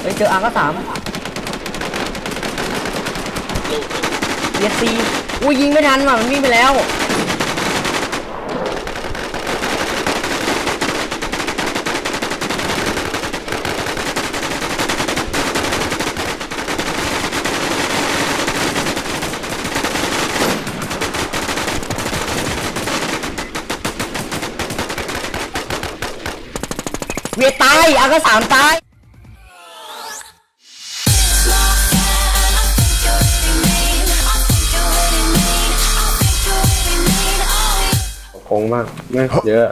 เฮ้ยเจออาร์ก็สามเอสซีอุ้ยยิงไม่ทันว่ะมันวิ่งไปแล้วเวียตายอาก็สามตาย งมากไม่เยอะ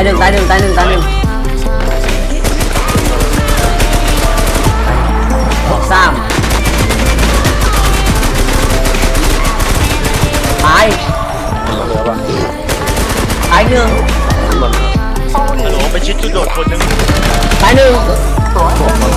ายหนึ่งตายหนึ่งตายหนึ่งตายหนึ่งบอกสามตายเหลือปะตายหนึ่งฮัลโหลไปชิดจุดโดดคนหนึงตายหนึ่ง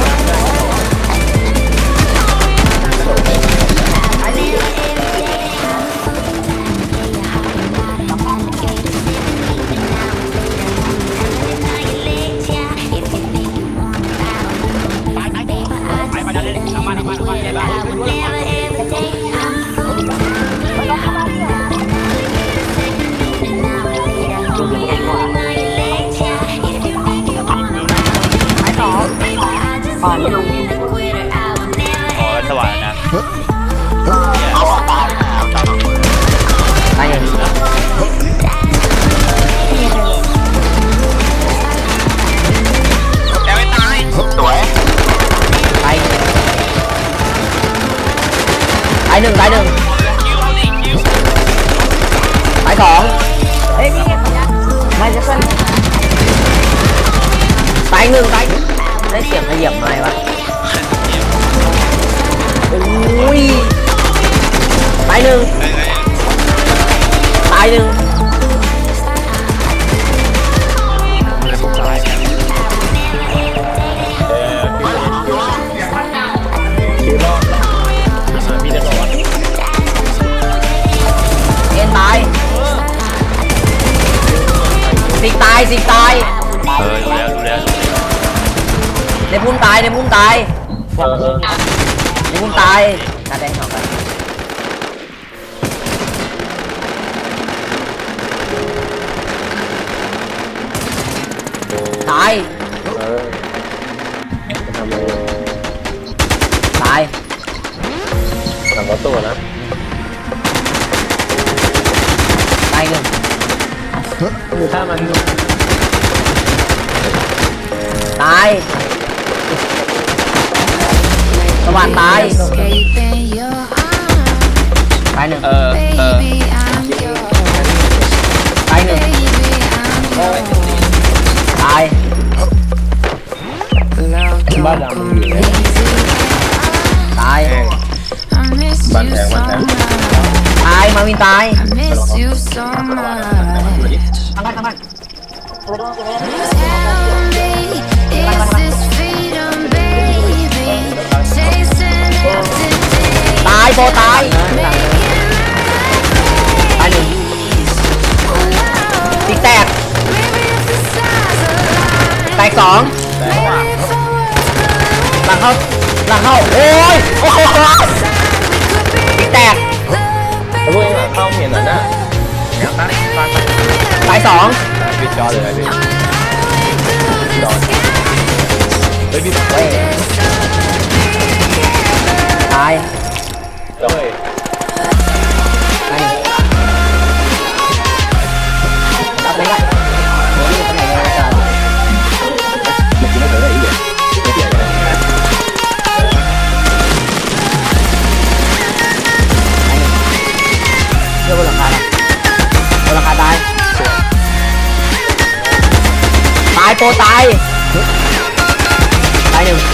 ก่อนอ๋อสว่างนะตายหนึ่งแต่ไม่ตายสวยตายตายหนึ่งตายหนึ่งคิวเอาดิคิวตายสองเฮ้ยพี่ไม่จะเป็นตายหนึ่งตายได้เสี ยงขยับไม้วะโอ้ยตายหนึ่งตายหนึ่งเอ็นตายสิตายสิตายเออแล้ว ในพุ่มตายในพุ่มตายเออเออในพุ่มตายตาแดงสองไปตายเออจะทำอะไรตายหลังรถตัวนะตายหนึ่งคือถ้ามันตาย สวัสดตาย Escaping your arms, ตายหนึ่งเออเออ baby, I'm yours. ตายหนึ่ง Baby, I'm yours. ตาย Love บ้าน don't ดำ come easy. ตาย I miss Bạn you thèm, so bạn thèm. much. ตายมาวินตาย I miss you so much. ทำไมทำ สองหลังเข้าหลังเข้าโอ้ยโอ้โหติดแตกไอ้พวกนี้เข้าเห็นหน่อยนะตายสองปิดจอเลยไอ้พี่จอเฮ้ยพี่เว้ยตาย โตตายตายหนึ่ง